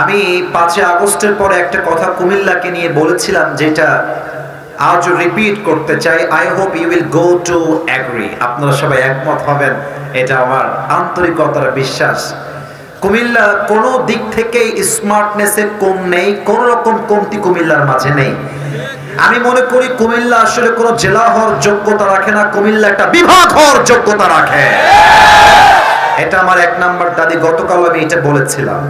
আমি পাঁচই আগস্টের পরে একটা কথা কুমিল্লাকে নিয়ে বলেছিলাম, যেটা আজও রিপিট করতে চাই। I hope you will go to agree আপনারা সবাই একমত হবেন, এটা আমার আন্তরিকতার বিশ্বাস। কুমিল্লা কোনো দিক থেকেই স্মার্টনেসের কম নেই কোন রকম কমতি কুমিল্লার মাঝে নেই। আমি মনে করি কুমিল্লা আসলে কোনো জেলা হওয়ার যোগ্যতা রাখে না, কুমিল্লা একটা বিভাগ হওয়ার যোগ্যতা রাখে। এটা আমার এক নাম্বার দাবি গতকাল আমি এটা বলেছিলাম।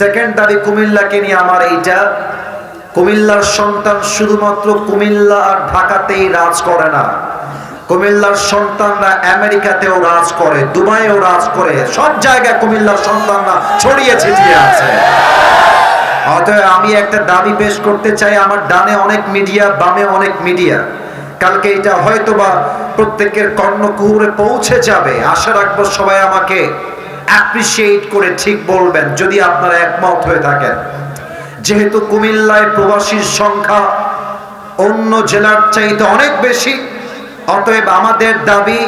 সেকেন্ড দাবি কুমিল্লাকে নিয়ে আমার এইটা, কুমিল্লার সন্তান শুধুমাত্র কুমিল্লা আর ঢাকাতেই রাজ করে না। কুমিল্লার সন্তানরা আমেরিকাতেও রাজ করে দুবাইয়েও রাজ করে, সব জায়গায় কুমিল্লার সন্তানরা ছড়িয়ে ছিটিয়ে আছে। অতএব আমি একটা দাবি পেশ করতে চাই, আমার ডানে অনেক মিডিয়া, বামে অনেক মিডিয়া। কালকে এটা হয়তোবা প্রত্যেকের কর্ণকুহুরে পৌঁছে যাবে। আশা রাখব সবাই আমাকে অ্যাপ্রিসিয়েট করে ঠিক বলবেন, যদি আপনারা একমত হয়ে থাকেন। যেহেতু কুমিল্লায় প্রবাসীর সংখ্যা অন্য জেলার চাইতে অনেক বেশি, অতএব আমাদের দাবি,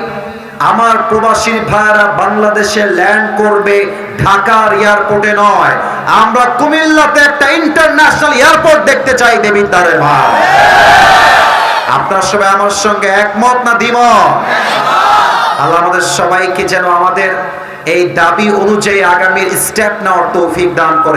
আমার প্রবাসী ভাইয়ারা বাংলাদেশে ল্যান্ড করবে ঢাকার এয়ারপোর্টে নয়। আমরা কুমিল্লাতে একটা ইন্টারন্যাশনাল এয়ারপোর্ট দেখতে চাই দেবিদ্বারে ভাই। আপনার সবাই আমার সঙ্গে একমত না দিব আল্লাহ আমাদের সবাইকে যেন আমাদের এই দাবি অনুযায়ী আগামীর স্টেপ নেওয়ার তৌফিক দান করে